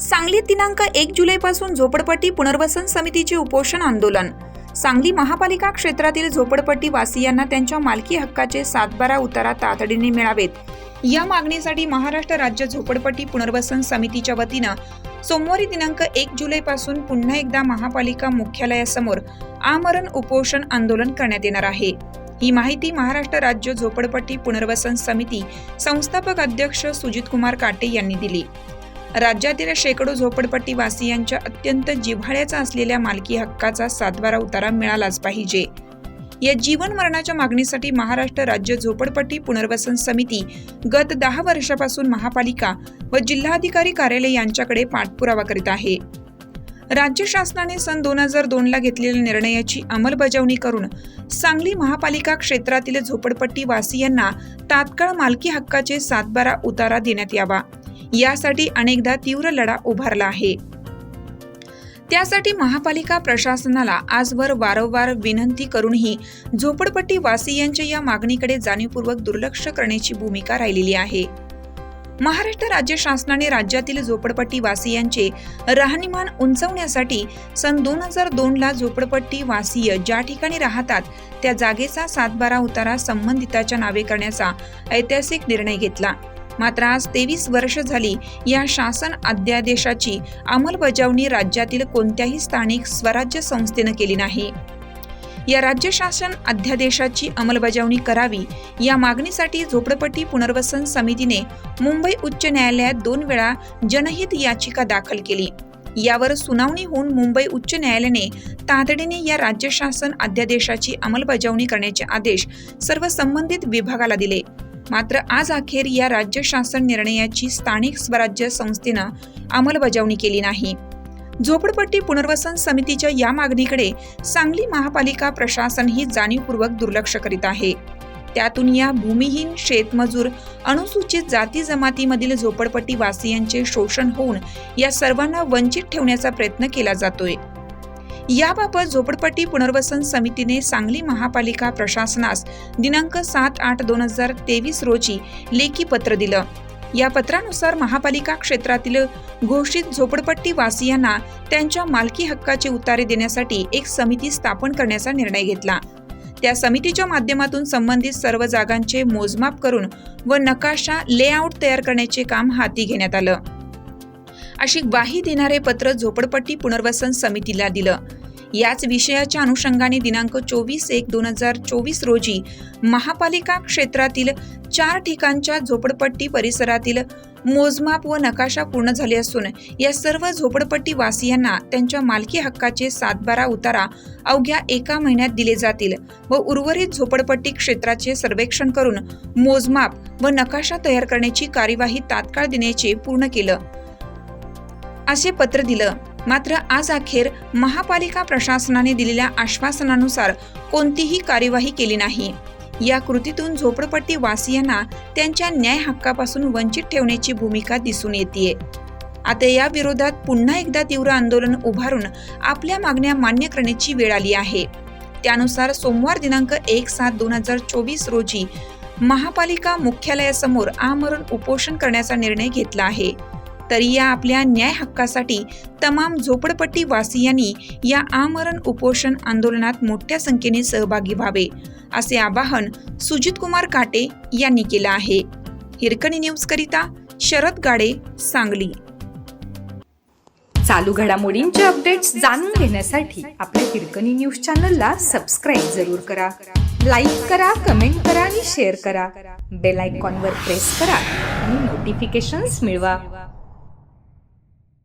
सांगलीत दिनांक एक जुलैपासून झोपडपट्टी पुनर्वसन समितीचे उपोषण आंदोलन. सांगली महापालिका क्षेत्रातील झोपडपट्टी वासियांना त्यांच्या मालकी हक्काचे सातबारा उतारा तातडीने मिळावेत. या मागणीसाठी महाराष्ट्र राज्य झोपडपट्टी पुनर्वसन समितीच्या वतीनं सोमवारी दिनांक एक जुलैपासून पुन्हा एकदा महापालिका मुख्यालयासमोर आमरण उपोषण आंदोलन करण्यात येणार आहे. ही माहिती महाराष्ट्र राज्य झोपडपट्टी पुनर्वसन समिती संस्थापक अध्यक्ष सुजित कुमार काटे यांनी दिली. राज्यातील शेकडो झोपडपट्टी वासियांच्या अत्यंत जिव्हाळ्याचा असलेल्या मालकी हक्काचा सातबारा उतारा मिळालाच पाहिजे. या जीवन मरणाच्या मागणीसाठी महाराष्ट्र राज्य झोपडपट्टी पुनर्वसन समिती गत दहा वर्षापासून महापालिका व जिल्हाधिकारी कार्यालय यांच्याकडे पाठपुरावा करीत आहे. राज्य शासनाने सन दोन हजार दोनला घेतलेल्या निर्णयाची अंमलबजावणी करून सांगली महापालिका क्षेत्रातील झोपडपट्टी वासियांना तात्काळ मालकी हक्काचे सातबारा उतारा देण्यात यावा. यासाठी अनेकदा तीव्र लढा उभारला आहे. त्यासाठी महापालिका प्रशासनाला आजवर वारंवार विनंती करूनही झोपडपट्टी वासियांच्या या मागणीकडे जाणीवपूर्वक दुर्लक्ष करण्याची भूमिका राहिलेली आहे. महाराष्ट्र राज्य शासनाने राज्यातील झोपडपट्टी वासियांचे राहणीमान उंचवण्यासाठी सन दोन हजार दोन ला झोपडपट्टी वासीय ज्या ठिकाणी राहतात त्या जागेचा सातबारा उतारा संबंधिताच्या नावे करण्याचा ऐतिहासिक निर्णय घेतला. मात्र आज तेवीस वर्ष झाली या शासन अध्यादेशाची अंमलबजावणी राज्यातील कोणत्याही स्थानिक स्वराज्य संस्थेनं केली नाही. या राज्य शासन अध्यादेशाची अंमलबजावणी करावी या मागणीसाठी झोपडपट्टी पुनर्वसन समितीने मुंबई उच्च न्यायालयात दोन वेळा जनहित याचिका दाखल केली. यावर सुनावणी होऊन मुंबई उच्च न्यायालयाने तातडीने या राज्य शासन अध्यादेशाची अंमलबजावणी करण्याचे आदेश सर्व संबंधित विभागाला दिले. मात्र आज अखेर या राज्य शासन निर्णयाची स्थानिक स्वराज्य संस्थेनं अंमलबजावणी केली नाही. झोपडपट्टी पुनर्वसन समितीच्या या मागणीकडे सांगली महापालिका प्रशासन ही जाणीवपूर्वक दुर्लक्ष करीत आहे. त्यातून या भूमिहीन शेतमजूर अनुसूचित जाती जमातीमधील झोपडपट्टी वासियांचे शोषण होऊन या सर्वांना वंचित ठेवण्याचा प्रयत्न केला जातोय. याबाबत झोपडपट्टी पुनर्वसन समितीने सांगली महापालिका प्रशासनास दिनांक सात आठ दोन हजार तेवीस रोजी लेखी पत्र दिलं. या पत्रानुसार महापालिका क्षेत्रातील घोषित झोपडपट्टी वासियांना त्यांच्या मालकी हक्काचे उतारे देण्यासाठी एक समिती स्थापन करण्याचा निर्णय घेतला. त्या समितीच्या माध्यमातून संबंधित सर्व जागांचे मोजमाप करून व नकाशा लेआउट तयार करण्याचे काम हाती घेण्यात आलं. अशी ग्वाही देणारे पत्र झोपडपट्टी पुनर्वसन समितीला दिलं. याच विषयाच्या अनुषंगाने दिनांक चोवीस एक दोन हजार चोवीस रोजी महापालिका क्षेत्रातील चार ठिकाणच्या झोपडपट्टी परिसरातील मोजमाप व नकाशा पूर्ण झाले असून या सर्व झोपडपट्टी वासियांना त्यांच्या मालकी हक्काचे सातबारा उतारा अवघ्या एका महिन्यात दिले जातील व उर्वरित झोपडपट्टी क्षेत्राचे सर्वेक्षण करून मोजमाप व नकाशा तयार करण्याची कार्यवाही तात्काळ देण्याचे पूर्ण केलं. असे पत्र दिलं. मात्र आज अखेर महापालिका प्रशासनाने दिलेल्या आश्वासनानुसार कोणतीही कार्यवाही केली नाही. या कृतीतून झोपडपट्टी वासियांना त्यांच्या न्याय हक्कापासून वंचित ठेवण्याची भूमिका दिसून येते आता या विरोधात पुन्हा एकदा तीव्र आंदोलन उभारून आपल्या मागण्या मान्य करण्याची वेळ आली आहे. त्यानुसार सोमवार दिनांक एक सात दोन हजार चोवीस रोजी महापालिका मुख्यालयासमोर आमरण उपोषण करण्याचा निर्णय घेतला आहे. तरी या आपल्या न्याय हक्कासाठी तमाम झोपडपट्टी वासियांनी या आमरण उपोषण आंदोलनात मोठ्या संख्येने सहभागी व्हावे असे आवाहन सुजित कुमार काटे यांनी केलं आहे. हिरकणी न्यूज करिता शरद गाडे सांगली. चालू घडामोडींचे अपडेट्स जाणून घेण्यासाठी आपल्या हिरकणी न्यूज चॅनलला सबस्क्राईब जरूर करा. लाईक करा कमेंट करा आणि शेअर करा. बेल आयकॉनवर प्रेस करा आणि नोटिफिकेशन्स मिळवा.